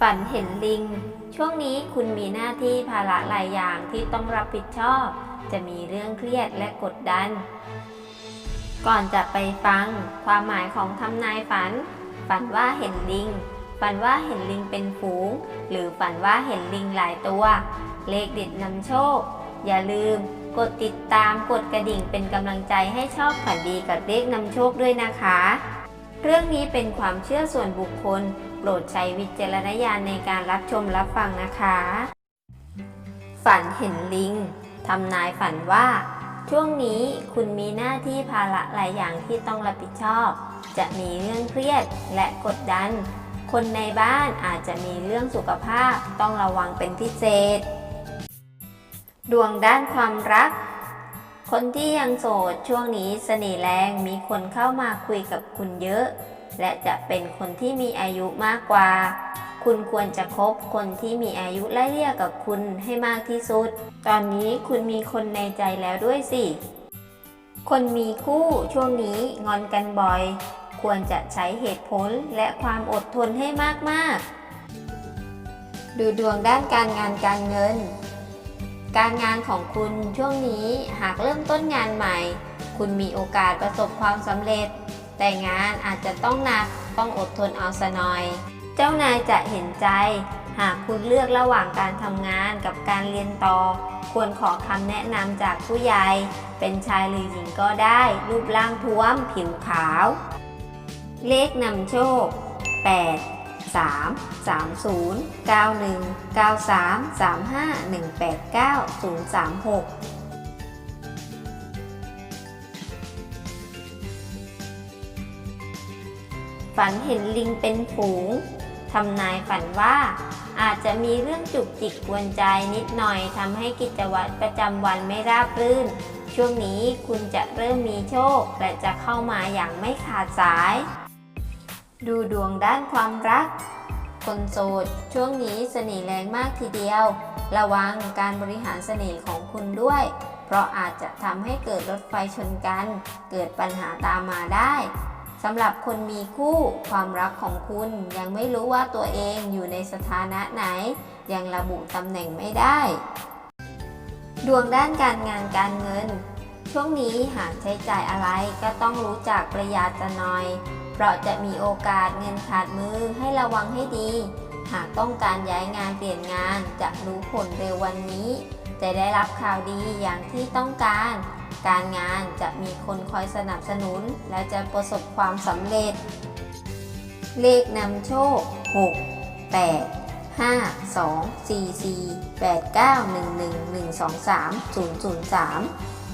ฝันเห็นลิง ช่วงนี้คุณมีหน้าที่ภาระหลายอย่างที่ต้องรับผิดชอบ จะมีเรื่องเครียดและกดดัน ก่อนจะไปฟัง ความหมายของทำนายฝัน ฝันว่าเห็นลิง ฝันว่าเห็นลิงเป็นฝูง หรือฝันว่าเห็นลิงหลายตัว เลขเด็ดนำโชค อย่าลืม กดติดตามกดกระดิ่งเป็นกำลังใจให้ชอบฝันดีกับเลขนำโชคด้วยนะคะ เรื่องนี้เป็นความเชื่อส่วนบุคคล โปรดใช้วิจารณญาณในการรับชมรับฟังนะคะ ฝันเห็นลิงทำนายฝันว่า ช่วงนี้คุณมีหน้าที่ภาระหลายอย่างที่ต้องรับผิดชอบ จะมีเรื่องเครียดและกดดัน คนในบ้านอาจจะมีเรื่องสุขภาพต้องระวังเป็นพิเศษ ดวงด้านความรัก คนที่ยังโสดช่วงนี้เสน่ห์แรงมีคนเข้ามาคุยกับคุณเยอะ และจะเป็นคนที่มีอายุมากกว่า คุณควรจะคบคนที่มีอายุไล่เลี่ยกับคุณให้มากที่สุด ตอนนี้คุณมีคนในใจแล้วด้วยสิ คนมีคู่ช่วงนี้งอนกันบ่อย ควรจะใช้เหตุผลและความอดทนให้มากๆ ดูดวงด้านการงานการเงิน การงานของคุณช่วงนี้หากเริ่มต้นงานใหม่ คุณมีโอกาสประสบความสำเร็จ แต่งานอาจจะต้องหนักต้องอดทนเอาซะหน่อย เจ้านายจะเห็นใจ หากคุณเลือกระหว่างการทำงานกับการเรียนต่อ ควรขอคำแนะนำจากผู้ใหญ่ เป็นชายหรือหญิงก็ได้ รูปร่างท้วม ผิวขาว เลขนำโชค 8 3 3 0 9 1 9 3 3 5 1 8 9 0 3 6ฝันเห็นลิงเป็นฝูง ทำนายฝันว่า อาจจะมีเรื่องจุกจิกกวนใจนิดหน่อยทำให้กิจวัตรประจำวันไม่ราบรื่น ช่วงนี้คุณจะเริ่มมีโชค และจะเข้ามาอย่างไม่ขาดสาย ดูดวงด้านความรัก คนโสดช่วงนี้เสน่ห์แรงมากทีเดียว ระวังการบริหารเสน่ห์ของคุณด้วย เพราะอาจจะทำให้เกิดรถไฟชนกัน เกิดปัญหาตามมาได้สำหรับคนมีคู่ความรักของคุณยังไม่รู้ว่าตัวเองอยู่ในสถานะไหน ยังระบุตำแหน่งไม่ได้ ดวงด้านการงานการเงิน ช่วงนี้หากใช้จ่ายอะไรก็ต้องรู้จักประหยัดจะหน่อย เพราะจะมีโอกาสเงินขาดมือให้ระวังให้ดี หากต้องการย้ายงานเปลี่ยนงานจะรู้ผลเร็ววันนี้ จะได้รับข่าวดีอย่างที่ต้องการ การงานจะมีคนคอยสนับสนุน และจะประสบความสำเร็จ เลขนำโชค 6 8 5 2 4 4 8 9 1 1 1 2 3 0 0 3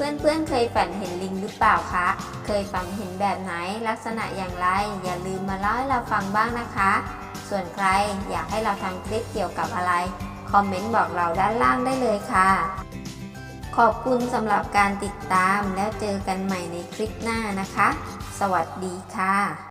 เพื่อนๆ เคยฝันเห็นลิงหรือเปล่าคะ เคยฝันเห็นแบบไหน ลักษณะอย่างไร อย่าลืมมาเล่าให้เราฟังบ้างนะคะ ส่วนใครอยากให้เราทำคลิปเกี่ยวกับอะไร คอมเมนต์บอกเราด้านล่างได้เลยค่ะ ขอบคุณสำหรับการติดตามแล้วเจอกันใหม่ในคลิปหน้านะคะ สวัสดีค่ะ